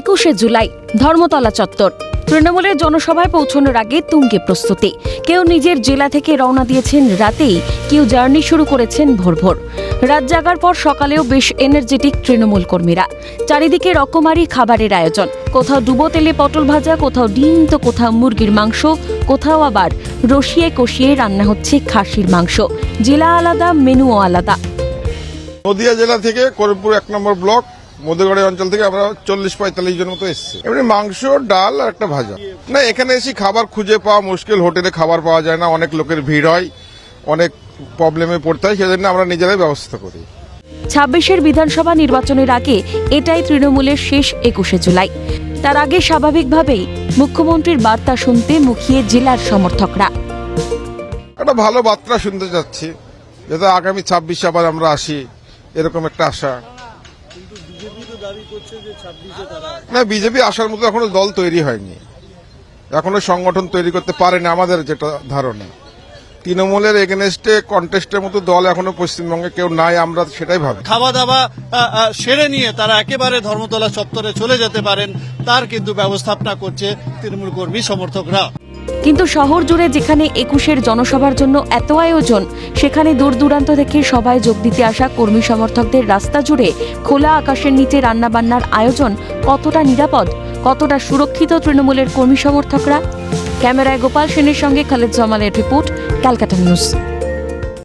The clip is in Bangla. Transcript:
একুশে জুলাই, ধর্মতলা চত্বর। তৃণমূলের জনসভায় পৌঁছানোর আগে তুঙ্গে প্রস্তুতি। কেউ নিজের জেলা থেকে রওনা দিয়েছেন রাতেই, কেউ জার্নি শুরু করেছেন ভোর ভোর। রাত জাগার পর সকালেও বেশ এনার্জেটিক তৃণমূল কর্মীরা। চারিদিকে রকমারি খাবারের আয়োজন। কোথাও ডুবো তেলে পটল ভাজা, কোথাও ডিম, তো কোথাও মুরগির মাংস, কোথাও আবার রসিয়ে কষিয়ে রান্না হচ্ছে খাসির মাংস। জেলা আলাদা, মেনুও আলাদা। নদিয়া জেলা থেকে করিমপুর এক নম্বর ব্লক মধ্যগড়ি অঞ্চল থেকে আমরা চল্লিশ পঁয়তাল্লিশ জন মতো এসেছি। এমনি মাংস ডাল আর একটা ভাজা। না এখানে এসে খাবার খুঁজে পাওয়া মুশকিল হোটেলে খাবার পাওয়া যায় না অনেক লোকের ভিড় হয় অনেক প্রবলেমে পড়তে হয় সেজন্য আমরা নিজেরাই ব্যবস্থা করি। ছাব্বিশের বিধানসভা নির্বাচনের আগে এটাই তৃণমূলের শেষ একুশে জুলাই। তার আগে স্বাভাবিকভাবেই মুখ্যমন্ত্রীর বার্তা শুনতে মুখিয়ে জেলার সমর্থকরা। একটা ভালো বার্তা শুনতে চাচ্ছি যাতে আগামী ছাব্বিশে আবার আমরা আসি এরকম একটা আশা। না বিজেপি আসার মতো এখনও দল তৈরি হয়নি। এখনও সংগঠন তৈরি করতে পারেনি আমাদের যেটা ধারণা। তৃণমূলের এগেনস্টে কন্টেস্টের মতো দল এখনও পশ্চিমবঙ্গে কেউ নাই আমরা সেটাই ভাবি। খাওয়া দাওয়া সেরে নিয়ে তারা একেবারে ধর্মতলা চত্বরে চলে যেতে পারেন তার কিন্তু ব্যবস্থাপনা করছে তৃণমূল কর্মী সমর্থকরা। কিন্তু শহর জুড়ে যেখানে একুশের জনসভার জন্য এত আয়োজন, সেখানে দূর দূরান্ত থেকে সবাই যোগ দিতে আসা কর্মী সমর্থকদের রাস্তা জুড়ে খোলা আকাশের নিচে রান্নাবান্নার আয়োজন কতটা নিরাপদ, কতটা সুরক্ষিত তৃণমূলের কর্মী সমর্থকরা? ক্যামেরায় গোপাল সেনের সঙ্গে খালেদ জামালের রিপোর্ট, ক্যালকাটা নিউজ।